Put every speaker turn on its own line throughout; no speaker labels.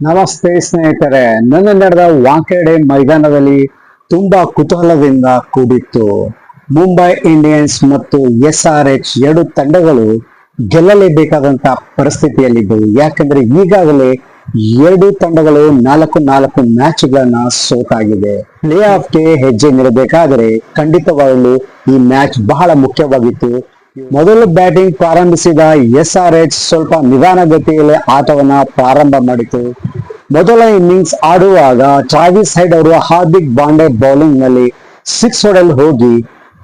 ನಮಸ್ತೆ ಸ್ನೇಹಿತರೆ. ನನ್ನ ನಡೆದ ವಾಂಖೇಡೆ ಮೈದಾನದಲ್ಲಿ ತುಂಬಾ ಕುತೂಹಲದಿಂದ ಕೂಡಿತ್ತು. ಮುಂಬೈ ಇಂಡಿಯನ್ಸ್ ಮತ್ತು ಎಸ್ ಆರ್ ಎಚ್ ಎರಡು ತಂಡಗಳು ಗೆಲ್ಲಲೇಬೇಕಾದಂತ ಪರಿಸ್ಥಿತಿಯಲ್ಲಿದ್ದವು. ಯಾಕಂದ್ರೆ ಈಗಾಗಲೇ ಎರಡು ತಂಡಗಳು ನಾಲ್ಕು ನಾಲ್ಕು ಮ್ಯಾಚ್ಗಳನ್ನ ಸೋತಾಗಿದೆ. ಪ್ಲೇ ಆಫ್ಗೆ ಹೆಜ್ಜೆ ನೀಡಬೇಕಾದರೆ ಖಂಡಿತವಾಗಲು ಈ ಮ್ಯಾಚ್ ಬಹಳ ಮುಖ್ಯವಾಗಿತ್ತು. ಮೊದಲು ಬ್ಯಾಟಿಂಗ್ ಪ್ರಾರಂಭಿಸಿದ ಎಸ್ ಆರ್ ಎಚ್ ಸ್ವಲ್ಪ ನಿಧಾನಗತಿಯಲ್ಲಿ ಆಟವನ್ನ ಪ್ರಾರಂಭ ಮಾಡಿತು. ಮೊದಲ ಇನ್ನಿಂಗ್ಸ್ ಆಡುವಾಗ ಟ್ರಾವಿಸ್ ಹೈಡ್ ಅವರು ಹಾರ್ದಿಕ್ ಬಾಂಡೆ ಬೌಲಿಂಗ್ನಲ್ಲಿ ಸಿಕ್ಸ್ ಹೊಡೆಯಲು ಹೋಗಿ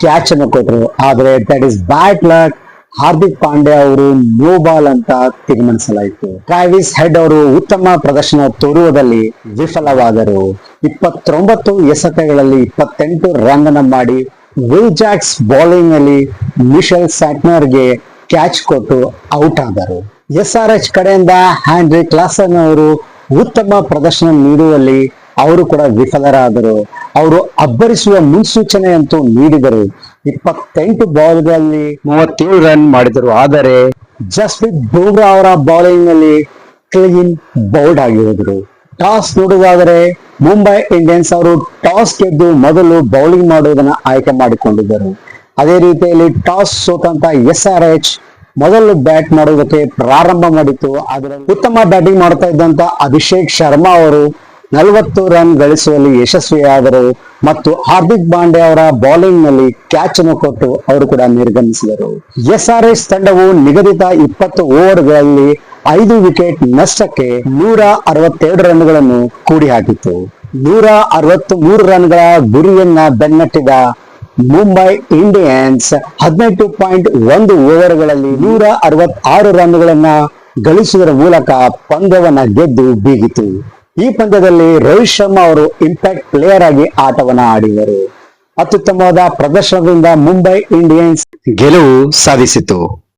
ಕ್ಯಾಚ್ ಅನ್ನು ಕೊಟ್ಟರು ಆದ್ರೆ that is bad luck Hardik Pandey ಅವರು ನೋ ಬಾಲ್ ಅಂತ ತೀರ್ಮಾನಿಸಲಾಯಿತು. ಟ್ರಾವಿಸ್ ಹೆಡ್ ಅವರು ಉತ್ತಮ ಪ್ರದರ್ಶನ ತೋರುವುದಲ್ಲಿ ವಿಫಲವಾದರು. ಇಪ್ಪತ್ತೊಂಬತ್ತು ಎಸೆತಗಳಲ್ಲಿ ಇಪ್ಪತ್ತೆಂಟು ರನ್ ಮಾಡಿ ವಿಲ್ ಜಾಕ್ಸ್ ಬೌಲಿಂಗ್ ಅಲ್ಲಿ ಮಿಶೆಲ್ ಸ್ಯಾಟ್ನರ್ಗೆ ಕ್ಯಾಚ್ ಕೊಟ್ಟು ಔಟ್ ಆದರು. ಎಸ್ ಆರ್ ಎಚ್ ಕಡೆಯಿಂದ ಹ್ಯಾಂಡ್ರಿ ಕ್ಲಾಸನ್ ಅವರು ಉತ್ತಮ ಪ್ರದರ್ಶನ ನೀಡುವಲ್ಲಿ ಅವರು ಕೂಡ ವಿಫಲರಾದರು. ಅವರು ಅಬ್ಬರಿಸುವ ಮುನ್ಸೂಚನೆಯಂತೂ ನೀಡಿದರು. ಇಪ್ಪತ್ತೆಂಟು ಬಾಲ್ಗಳಲ್ಲಿ ಮೂವತ್ತೇಳು ರನ್ ಮಾಡಿದರು. ಆದರೆ ಜಸ್ಪ್ರೀತ್ ಬೂಮ್ರಾ ಅವರ ಬೌಲಿಂಗ್ನಲ್ಲಿ ಕ್ಲೀನ್ ಬೌಲ್ಡ್ ಆಗಿ ಹೋದರು ಟಾಸ್ ನೋಡುವುದಾದರೆ ಮುಂಬೈ ಇಂಡಿಯನ್ಸ್ ಅವರು ಟಾಸ್ ಗೆದ್ದು ಮೊದಲು ಬೌಲಿಂಗ್ ಮಾಡುವುದನ್ನು ಆಯ್ಕೆ ಮಾಡಿಕೊಂಡಿದ್ದರು. ಅದೇ ರೀತಿಯಲ್ಲಿ ಟಾಸ್ ಸೋತಂತ ಎಸ್ ಆರ್ ಎಚ್ ಮೊದಲು ಬ್ಯಾಟ್ ಮಾಡುವುದಕ್ಕೆ ಪ್ರಾರಂಭ ಮಾಡಿತ್ತು. ಅದರಲ್ಲಿ ಉತ್ತಮ ಬ್ಯಾಟಿಂಗ್ ಮಾಡ್ತಾ ಇದ್ದಂತ ಅಭಿಷೇಕ್ ಶರ್ಮಾ ಅವರು ನಲವತ್ತು ರನ್ ಗಳಿಸುವಲ್ಲಿ ಯಶಸ್ವಿಯಾದರು ಮತ್ತು ಹಾರ್ದಿಕ್ ಪಾಂಡೆ ಅವರ ಬೌಲಿಂಗ್ನಲ್ಲಿ ಕ್ಯಾಚ್ ಅನ್ನು ಕೊಟ್ಟು ಅವರು ಕೂಡ ನಿರ್ಗಮಿಸಿದರು. ಎಸ್ ಆರ್ ಎಸ್ ತಂಡವು ನಿಗದಿತ ಇಪ್ಪತ್ತು ಓವರ್ಗಳಲ್ಲಿ ಐದು ವಿಕೆಟ್ ನಷ್ಟಕ್ಕೆ ನೂರ ಅರವತ್ತೆರಡು ರನ್ಗಳನ್ನು ಕೂಡಿ ಹಾಕಿತ್ತು ನೂರ ಅರವತ್ತು ಮೂರು ರನ್ಗಳ ಗುರಿಯನ್ನ ಬೆನ್ನಟ್ಟಿದ ಮುಂಬೈ ಇಂಡಿಯನ್ಸ್ ಹದಿನೆಂಟು ಪಾಯಿಂಟ್ ಒಂದು ಓವರ್ಗಳಲ್ಲಿ ನೂರ ಅರವತ್ತಾರು ರನ್ಗಳನ್ನ ಗಳಿಸುವುದರ ಮೂಲಕ ಪಂದ್ಯವನ್ನ ಗೆದ್ದು ಬೀಗಿತು. ಈ ಪಂದ್ಯದಲ್ಲಿ ರೋಹಿತ್ ಶರ್ಮಾ ಅವರು ಇಂಪ್ಯಾಕ್ಟ್ ಪ್ಲೇಯರ್ ಆಗಿ ಆಟವನ್ನ ಆಡಿದರು. ಅತ್ಯುತ್ತಮವಾದ ಪ್ರದರ್ಶನದಿಂದ ಮುಂಬೈ ಇಂಡಿಯನ್ಸ್ ಗೆಲುವು ಸಾಧಿಸಿತು.